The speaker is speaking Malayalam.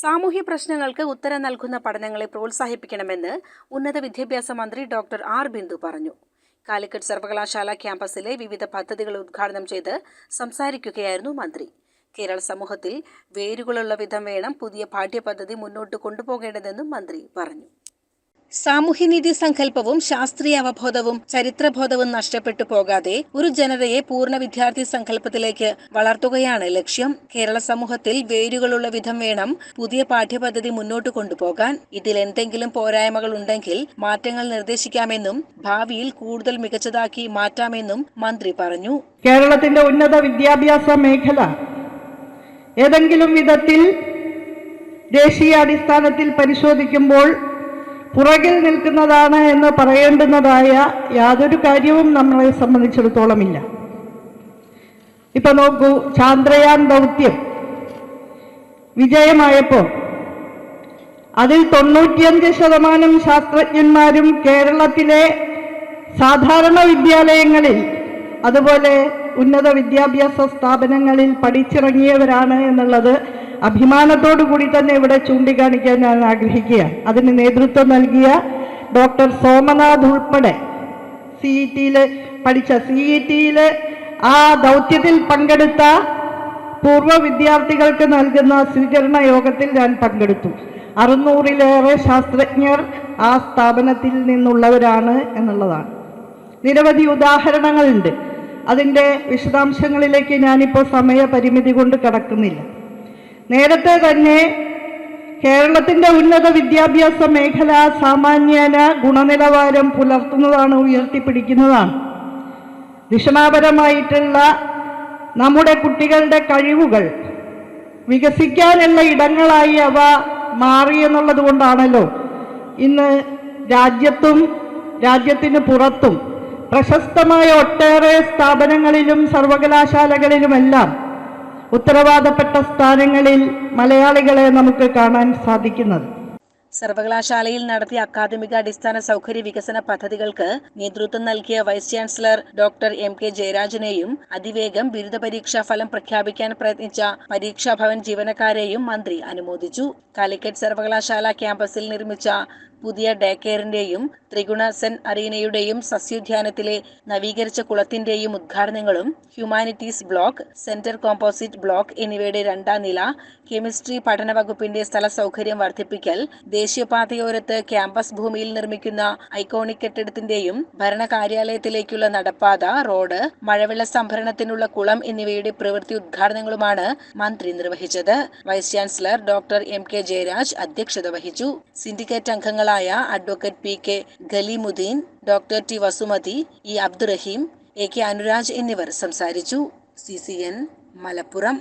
സാമൂഹ്യ പ്രശ്നങ്ങൾക്ക് ഉത്തരം നൽകുന്ന പഠനങ്ങളെ പ്രോത്സാഹിപ്പിക്കണമെന്ന് ഉന്നത വിദ്യാഭ്യാസ മന്ത്രി ഡോക്ടർ ആർ ബിന്ദു പറഞ്ഞു. കാലിക്കറ്റ് സർവകലാശാല ക്യാമ്പസിലെ വിവിധ പദ്ധതികൾ ഉദ്ഘാടനം ചെയ്ത് സംസാരിക്കുകയായിരുന്നു മന്ത്രി. കേരള സമൂഹത്തിൽ വേരുകളുള്ള വിധം വേണം പുതിയ പാഠ്യപദ്ധതി മുന്നോട്ട് കൊണ്ടുപോകേണ്ടതെന്നും മന്ത്രി പറഞ്ഞു. സാമൂഹ്യനീതി സങ്കല്പവും ശാസ്ത്രീയ അവബോധവും ചരിത്രബോധവും നഷ്ടപ്പെട്ടു പോകാതെ ഒരു ജനതയെ പൂർണ വിദ്യാർത്ഥി സങ്കല്പത്തിലേക്ക് വളർത്തുകയാണ് ലക്ഷ്യം. കേരള സമൂഹത്തിൽ വേരുകളുള്ള വിധം വേണം പുതിയ പാഠ്യപദ്ധതി മുന്നോട്ട് കൊണ്ടുപോകാൻ. ഇതിൽ എന്തെങ്കിലും പോരായ്മകൾ ഉണ്ടെങ്കിൽ മാറ്റങ്ങൾ നിർദ്ദേശിക്കാമെന്നും ഭാവിയിൽ കൂടുതൽ മികച്ചതാക്കി മാറ്റാമെന്നും മന്ത്രി പറഞ്ഞു. കേരളത്തിന്റെ ഉന്നത വിദ്യാഭ്യാസ മേഖല ഏതെങ്കിലും വിധത്തിൽ ദേശീയ അടിസ്ഥാനത്തിൽ പരിശോധിക്കുമ്പോൾ പുറകിൽ നിൽക്കുന്നതാണ് എന്ന് പറയേണ്ടുന്നതായ യാതൊരു കാര്യവും നമ്മളെ സംബന്ധിച്ചിടത്തോളമില്ല. ഇപ്പൊ നോക്കൂ ചാന്ദ്രയാൻ ദൗത്യം വിജയമായപ്പോൾ അതിൽ തൊണ്ണൂറ്റിയഞ്ച് ശതമാനം ശാസ്ത്രജ്ഞന്മാരും കേരളത്തിലെ സാധാരണ വിദ്യാലയങ്ങളിൽ അതുപോലെ ഉന്നത വിദ്യാഭ്യാസ സ്ഥാപനങ്ങളിൽ പഠിച്ചിറങ്ങിയവരാണ് എന്നുള്ളത് അഭിമാനത്തോടു കൂടി തന്നെ ഇവിടെ ചൂണ്ടിക്കാണിക്കാൻ ഞാൻ ആഗ്രഹിക്കുകയാണ് അതിന് നേതൃത്വം നൽകിയ ഡോക്ടർ സോമനാഥ് ഉൾപ്പെടെ സി ഇ ടിയിൽ പഠിച്ച സി ഇ ടിയിൽ ആ ദൗത്യത്തിൽ പങ്കെടുത്ത പൂർവ വിദ്യാർത്ഥികൾക്ക് നൽകുന്ന സ്വീകരണ യോഗത്തിൽ ഞാൻ പങ്കെടുത്തു. അറുന്നൂറിലേറെ ശാസ്ത്രജ്ഞർ ആ സ്ഥാപനത്തിൽ നിന്നുള്ളവരാണ് എന്നുള്ളതാണ്. നിരവധി ഉദാഹരണങ്ങളുണ്ട്. അതിന്റെ വിശദാംശങ്ങളിലേക്ക് ഞാനിപ്പോൾ സമയപരിമിതി കൊണ്ട് കടക്കുന്നില്ല. നേരത്തെ തന്നെ കേരളത്തിന്റെ ഉന്നത വിദ്യാഭ്യാസ മേഖല സാമാന്യന ഗുണനിലവാരം പുലർത്തുന്നതാണ് ഉയർത്തിപ്പിടിക്കുന്നതാണ്. ദിഷണാപരമായിട്ടുള്ള നമ്മുടെ കുട്ടികളുടെ കഴിവുകൾ വികസിക്കാനുള്ള ഇടങ്ങളായി അവ മാറി എന്നുള്ളത് കൊണ്ടാണല്ലോ. ഇന്ന് രാജ്യത്തും രാജ്യത്തിന് പുറത്തും പ്രശസ്തമായ ഒട്ടേറെ സ്ഥാപനങ്ങളിലും സർവകലാശാലകളിലുമെല്ലാം ഉത്തരവാദപ്പെട്ട സ്ഥാനങ്ങളിൽ മലയാളികളെ നമുക്ക് കാണാൻ സാധിക്കുന്നത്. സർവകലാശാലയിൽ നടത്തിയ അക്കാദമിക അടിസ്ഥാന സൗകര്യ വികസന പദ്ധതികൾക്ക് നേതൃത്വം നൽകിയ vice chancellor doctor M K ജയരാജനെയും അതിവേഗം ബിരുദ പരീക്ഷാ ഫലം പ്രഖ്യാപിക്കാൻ പ്രയത്നിച്ച പരീക്ഷാ ഭവൻ ജീവനക്കാരെയും മന്ത്രി അനുമോദിച്ചു. കാലിക്കറ്റ് സർവകലാശാല ക്യാമ്പസിൽ നിർമ്മിച്ച പുതിയ ഡേ കെയറിന്റെയും ത്രിഗുണ സെൻ അറീനയുടെയും സസ്യോദ്യാനത്തിലെ നവീകരിച്ച കുളത്തിന്റെയും ഉദ്ഘാടനങ്ങളും humanities block centre composite block എന്നിവയുടെ രണ്ടാം നില കെമിസ്ട്രി പഠന വകുപ്പിന്റെ സ്ഥല സൗകര്യം വർദ്ധിപ്പിക്കൽ ദേശീയപാതയോരത്ത് ക്യാമ്പസ് ഭൂമിയിൽ നിർമ്മിക്കുന്ന ഐക്കോണിക് കെട്ടിടത്തിന്റെയും ഭരണകാര്യാലയത്തിലേക്കുള്ള നടപ്പാത റോഡ് മഴവെള്ള സംഭരണത്തിനുള്ള കുളം എന്നിവയുടെ പ്രവൃത്തി ഉദ്ഘാടനങ്ങളുമാണ് മന്ത്രി നിർവഹിച്ചത്. Vice chancellor doctor M K Jayaraj അധ്യക്ഷത വഹിച്ചു. സിൻഡിക്കേറ്റ് അംഗങ്ങളായ advocate P K Khaleemuddeen doctor T Vasumathi E Abdurahim A K Anuraj എന്നിവർ സംസാരിച്ചു. C C N Malappuram.